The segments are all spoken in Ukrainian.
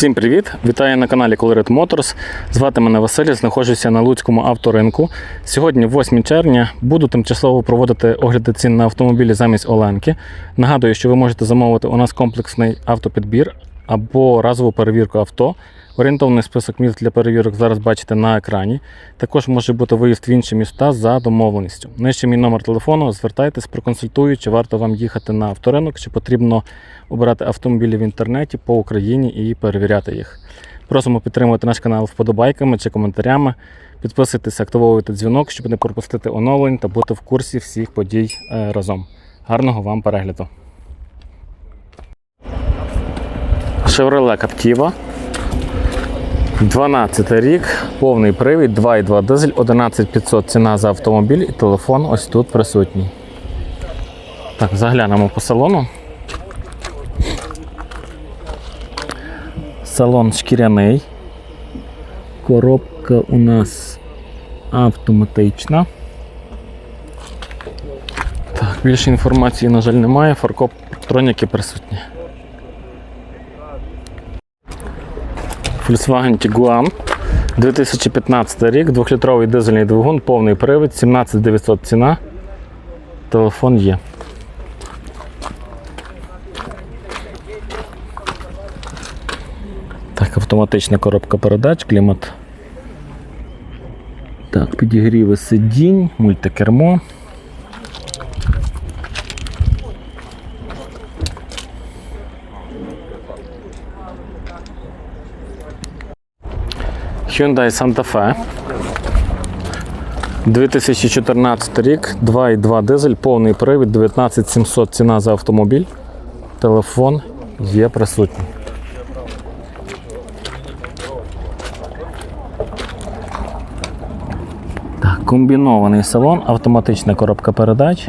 Всім привіт! Вітаю на каналі Colored Motors. Звати мене Василь, знаходжуся на Луцькому авторинку. Сьогодні, 8 червня, буду тимчасово проводити огляди цін на автомобілі замість Оленки. Нагадую, що ви можете замовити у нас комплексний автопідбір або разову перевірку авто. Орієнтовний список міст для перевірок зараз бачите на екрані. Також може бути виїзд в інші міста за домовленістю. Нижче мій номер телефону. Звертайтесь, проконсультую, чи варто вам їхати на авторинок, чи потрібно обирати автомобілі в інтернеті по Україні і перевіряти їх. Просимо підтримувати наш канал вподобайками чи коментарями. Підписуйтесь, активовуйте дзвінок, щоб не пропустити оновлень та бути в курсі всіх подій е, разом. Гарного вам перегляду! Chevrolet Captiva 12 рік, повний привід, 2,2 дизель, 11500 ціна за автомобіль і телефон ось тут присутній. Так, заглянемо по салону. Салон шкіряний. Коробка у нас автоматична. Так, більше інформації, на жаль, немає. Фаркоп електроніки присутні. Volkswagen Tiguan 2015 рік, 2-літровий дизельний двигун, повний привід, 17900 ціна. Телефон є. Так, автоматична коробка передач, клімат. Так, підігріви сидінь, мультикермо. Hyundai Santa Fe. 2014 рік, 2,2 дизель, повний привід, 19700 ціна за автомобіль. Телефон є присутній. Так, комбінований салон, автоматична коробка передач.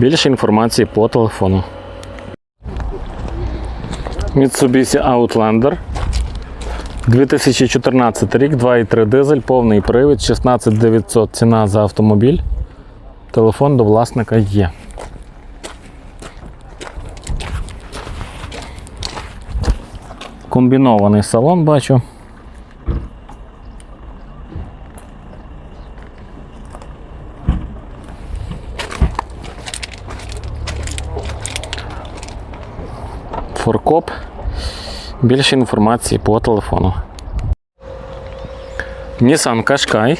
Більше інформації по телефону. Mitsubishi Outlander. 2014 рік, 2,3 дизель, повний привід, 16900 ціна за автомобіль. Телефон до власника є. Комбінований салон бачу. Форкоп. Більше інформації по телефону. Nissan Qashqai.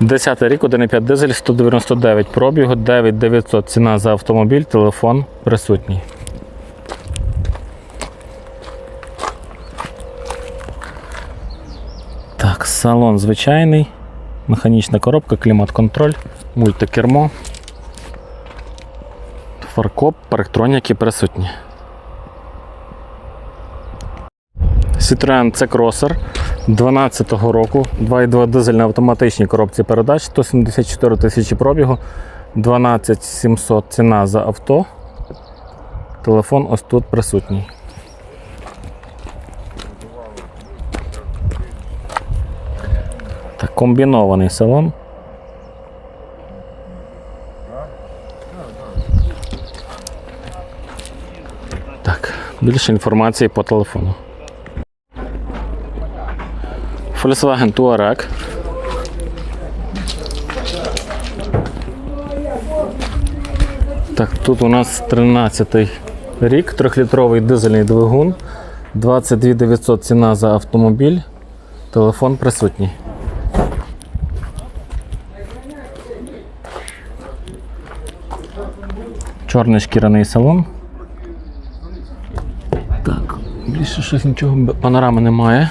10 рік, 1,5 дизель, 199 пробігу, 9900 ціна за автомобіль, телефон присутній. Так, салон звичайний, механічна коробка, клімат-контроль, мультикермо, фаркоп, парктроніки присутні. Citroen C-Crosser 12 року, 2,2 дизель на автоматичній коробці передач, 174 тисячі пробігу, 12 700 ціна за авто. Телефон ось тут присутній. Так, комбінований салон. Так, більше інформації по телефону. Volkswagen Touareg. Так, тут у нас 13 рік, 3-літровий дизельний двигун, 22 900 ціна за автомобіль, телефон присутній. Чорний шкіряний салон. Так, більше щось нічого, панорами немає.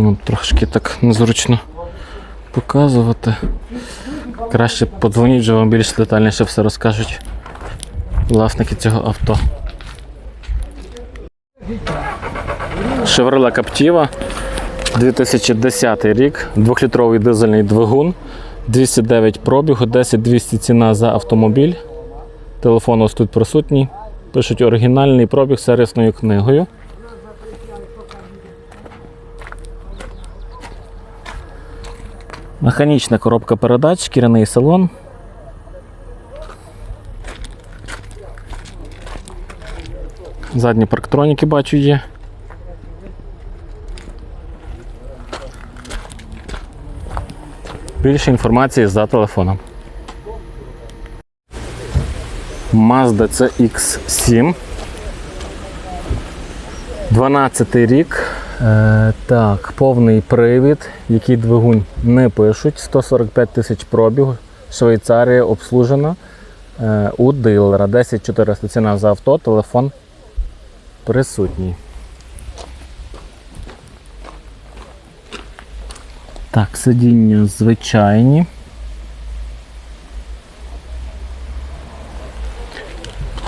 Ну, трошки так незручно показувати. Краще подзвоніть, вже вам більш детальніше все розкажуть власники цього авто. Chevrolet Captiva 2010 рік, 2-літровий дизельний двигун, 209 пробігу, 10-200 ціна за автомобіль. Телефон ось тут присутній. Пишуть оригінальний пробіг з сервісною книгою. Механічна коробка передач, шкіряний салон. Задні парктроніки бачу є. Більше інформації за телефоном. Mazda CX7. 12 рік. Е, так, повний привід, який двигун не пишуть. 145 тисяч пробігу. Швейцарія обслужена е, у дилера. 10 400 ціна за авто, телефон присутній. Так, сидіння звичайні.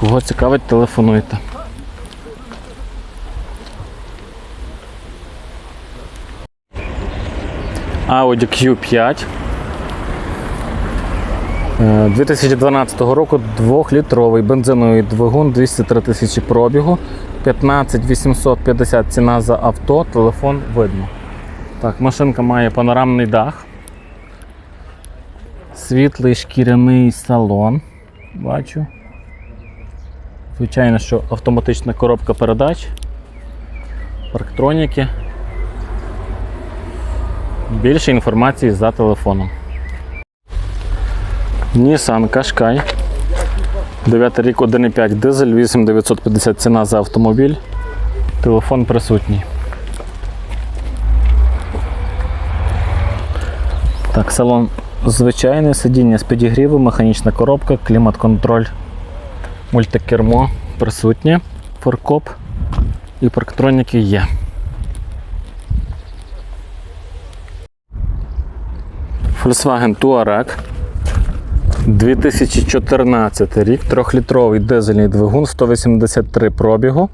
Кого цікавить, телефонуйте. Audi Q5. Е, 2012 року 2-літровий бензиновий двигун 203 тисячі пробігу, 15 850 ціна за авто, телефон видно. Так, машинка має панорамний дах. Світлий шкіряний салон. Бачу. Звичайно, що автоматична коробка передач, парктроніки. Більше інформації за телефоном. Nissan Qashqai. 9 рік 1,5 дизель, 8950 ціна за автомобіль. Телефон присутній. Так, салон звичайний, сидіння з підігрівом, механічна коробка, клімат-контроль, мультикермо присутнє, форкоп і парктроніки є. Volkswagen Touareg 2014 рік, 3-літровий дизельний двигун, 183 пробігу,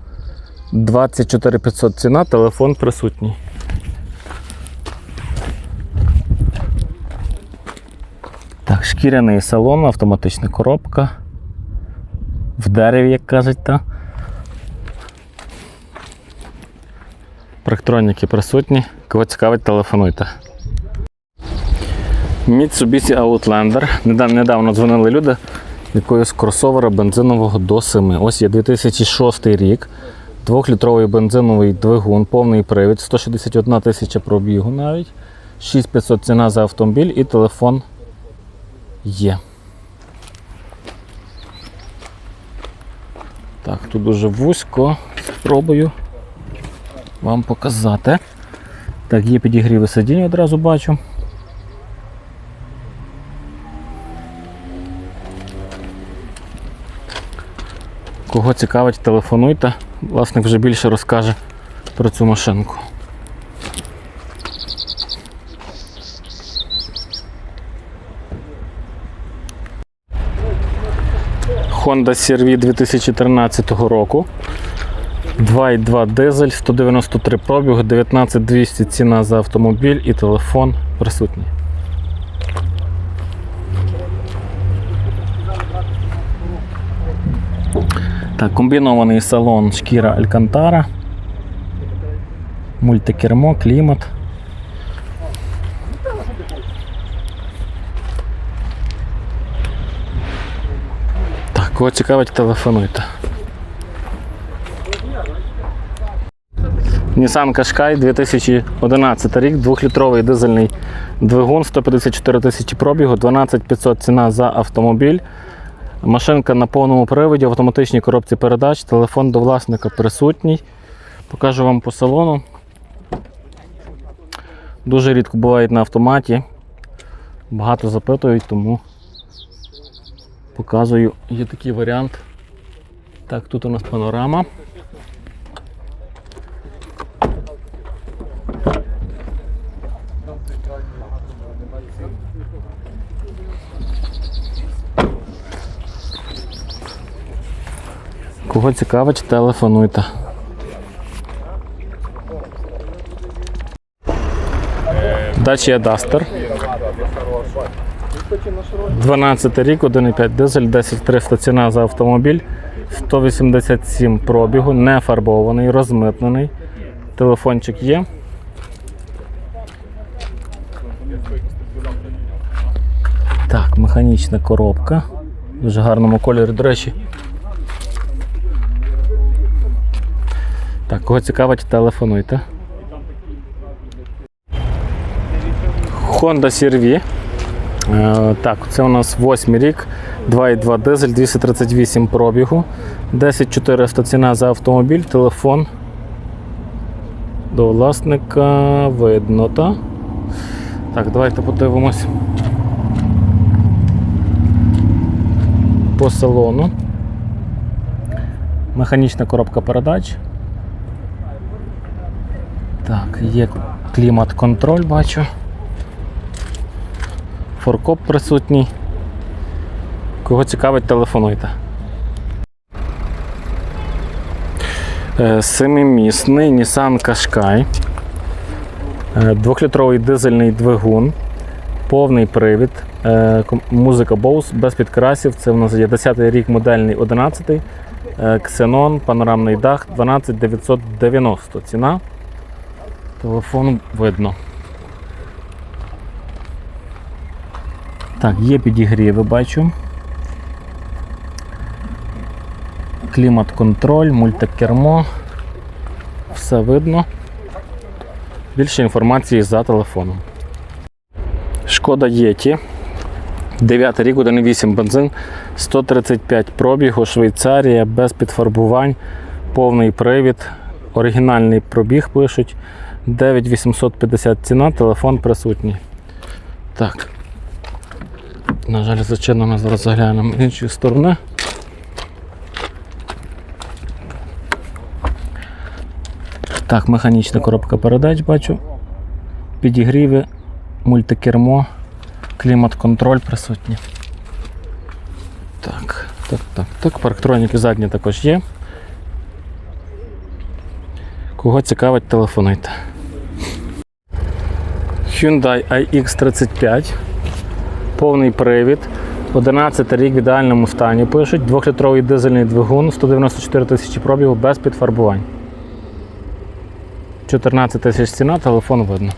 24 500 ціна, телефон присутній. Так, шкіряний салон, автоматична коробка. В дереві, як кажуть, та. Парктроніки присутні. Кого цікавить, телефонуйте. Mitsubishi Outlander. Недавно, дзвонили люди якогось кросовера бензинового до 7. Ось є 2006 рік. Двохлітровий бензиновий двигун, повний привід, 161 тисяча пробігу навіть. 6500 ціна за автомобіль і телефон є. Так, тут дуже вузько. Спробую вам показати. Так, є підігріви сидіння, одразу бачу. Кого цікавить, телефонуйте. Власник вже більше розкаже про цю машинку. Honda CR-V 2013 року. 2,2 дизель, 193 пробігу, 19200 ціна за автомобіль і телефон присутній. Так, комбінований салон шкіра Алькантара. Мультикермо, клімат. Так, кого цікавить, телефонуйте. Nissan Qashqai 2011 рік, 2-літровий дизельний двигун, 154 тисячі пробігу, 12 500 ціна за автомобіль. Машинка на повному приводі, в автоматичній коробці передач, телефон до власника присутній. Покажу вам по салону. Дуже рідко бувають на автоматі. Багато запитують, тому показую. Є такий варіант. Так, тут у нас панорама. Кого цікавить, телефонуйте. Dacia Duster. 12 рік, 1,5 дизель, 10 300 ціна за автомобіль, 187 пробігу, не фарбований, розмитнений. Телефончик є. Так, механічна коробка. Дуже гарному кольорі, до речі. Так, кого цікавить, телефонуйте. Honda CR-V. Е, Так, це у нас 8 рік, 2,2 дизель, 238 пробігу, 10400 ціна за автомобіль, телефон. До власника видно, так? Так, давайте подивимось. По салону. Механічна коробка передач. Так, є клімат-контроль, бачу. Форкоп присутній. Кого цікавить, телефонуйте. Е, Семимісний Nissan Qashqai. Е, Двохлітровий дизельний двигун, повний привід, е, музика Bose без підкрасів. Це в нас є 10 рік модельний 11, Xenon, панорамний дах 12990 ціна. Телефон видно. Так, є підігріви, бачу. Клімат-контроль, мультикермо. Все видно. Більше інформації за телефоном. Шкода Єті. 9 рік, 1,8 бензин, 135 пробігу, Швейцарія, без підфарбувань, повний привід, оригінальний пробіг пишуть. 9850 ціна, телефон присутній. Так. На жаль, зачинено, зараз заглянемо з іншої сторони. Так, механічна коробка передач бачу. Підігріви, мультикермо, клімат-контроль присутні. Так, так, так, так. Парктроніки задні також є. Кого цікавить, телефонуйте. Hyundai iX35. Повний привід. 11 рік в ідеальному стані пишуть. Двохлітровий дизельний двигун, 194 тисячі пробігу без підфарбувань. 14 тисяч ціна, телефон видно.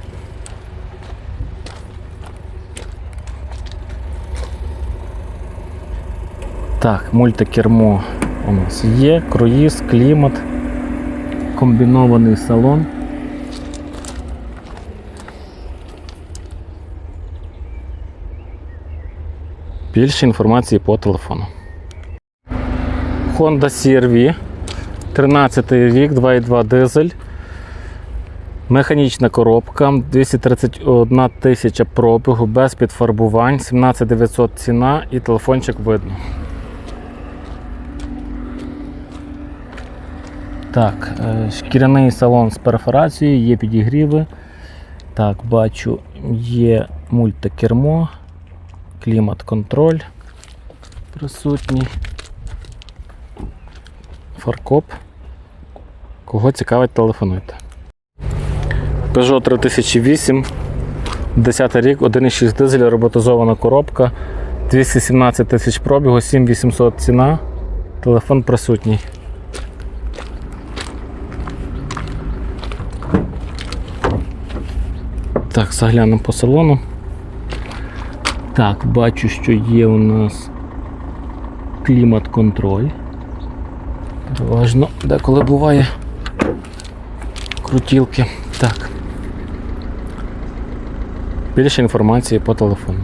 Так, мультикермо у нас є, круїз, клімат, комбінований салон. Більше інформації по телефону. Honda CR-V, 13 рік, 2,2 дизель. Механічна коробка, 231 тисяча пробігу, без підфарбувань, 17900 ціна і телефончик видно. Так, е, шкіряний салон з перфорацією, є підігріви. Так, бачу, є мультикермо, клімат-контроль присутній. Фаркоп. Кого цікавить, телефонуйте. Peugeot 3008, 10 рік, 1,6 дизель, роботизована коробка, 217 тисяч пробігу, 7800 ціна, телефон присутній. Так, заглянемо по салону. Так, бачу, що є у нас клімат-контроль. Важно, деколи буває крутілки. Так. Більше інформації по телефону.